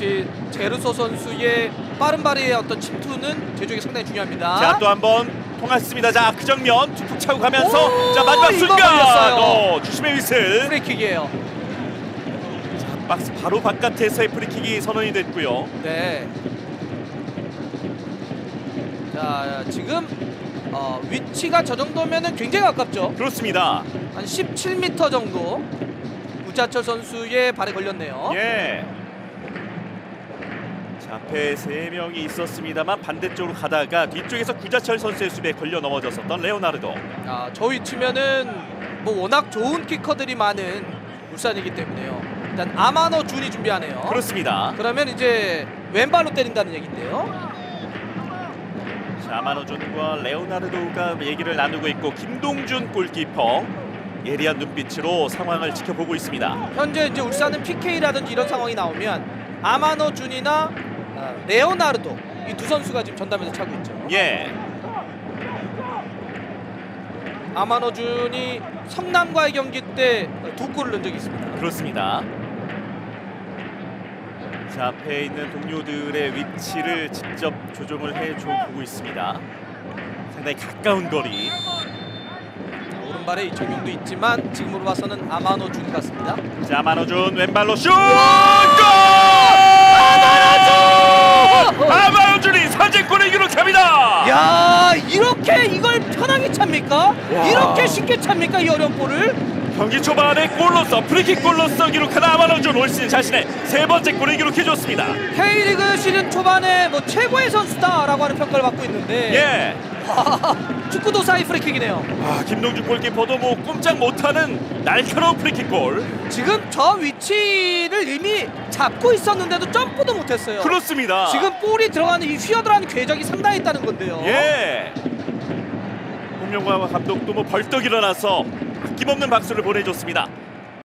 역시 제르소 선수의 빠른 발의 어떤 침투는 제 쪽에 상당히 중요합니다. 자 또 한번 통했습니다. 자 그 정면 툭툭 차고 가면서 오, 자 마지막 이거 순간 걸렸어요. 어, 주심의 위슬 프리킥이에요. 자, 박스 바로 바깥에서의 프리킥이 선언이 됐고요. 네. 자 지금 어, 위치가 저 정도면은 굉장히 가깝죠. 그렇습니다. 한 17m 정도. 구자철 선수의 발에 걸렸네요. 예. 자, 앞에 세 명이 있었습니다만 반대쪽으로 가다가 뒤쪽에서 구자철 선수의 수비에 걸려 넘어졌었던 레오나르도. 아, 저 위치면은 뭐 워낙 좋은 키커들이 많은 울산이기 때문에요. 일단 아마노 준이 준비하네요. 그렇습니다. 그러면 이제 왼발로 때린다는 얘긴데요. 자, 아마노존과 레오나르도가 얘기를 나누고 있고 김동준 골키퍼 예리한 눈빛으로 상황을 지켜보고 있습니다. 현재 이제 울산은 PK라든지 이런 상황이 나오면 아마노 준이나 아, 레오나르도 이 두 선수가 지금 전담에서 차고 있죠. 예. 아마노 준이 성남과의 경기 때 두 골을 넣은 적이 있습니다. 그렇습니다. 자, 앞에 있는 동료들의 위치를 직접 조정을 해줘 보고 있습니다. 상당히 가까운 거리. 오른발에 이적용도 있지만 지금으로 봐서는 아마노 준 같습니다. 자, 마노준 왼발로 슛! 골! 아마노준이 선제골을 기록합니다. 야 이렇게 이걸 편하게 찹니까? 와. 이렇게 쉽게 찹니까 이 어려운 볼을? 경기 초반에 골로서 프리킥 골로서 기록한 아마노준 올 시즌 자신의 세 번째 골을 기록해줬습니다. K리그 시즌 초반에 뭐 최고의 선수다라고 하는 평가를 받고 있는데 예. 축구도 사이 프리킥이네요. 아, 김동준 골키퍼도 뭐 꼼짝 못하는 날카로운 프리킥 골. 지금 저 위치를 이미 잡고 있었는데도 점프도 못했어요. 그렇습니다. 지금 볼이 들어가는 이 휘어들어가는 궤적이 상당히 있다는 건데요. 예. 홍명과 감독도 뭐 벌떡 일어나서 아낌없는 박수를 보내줬습니다.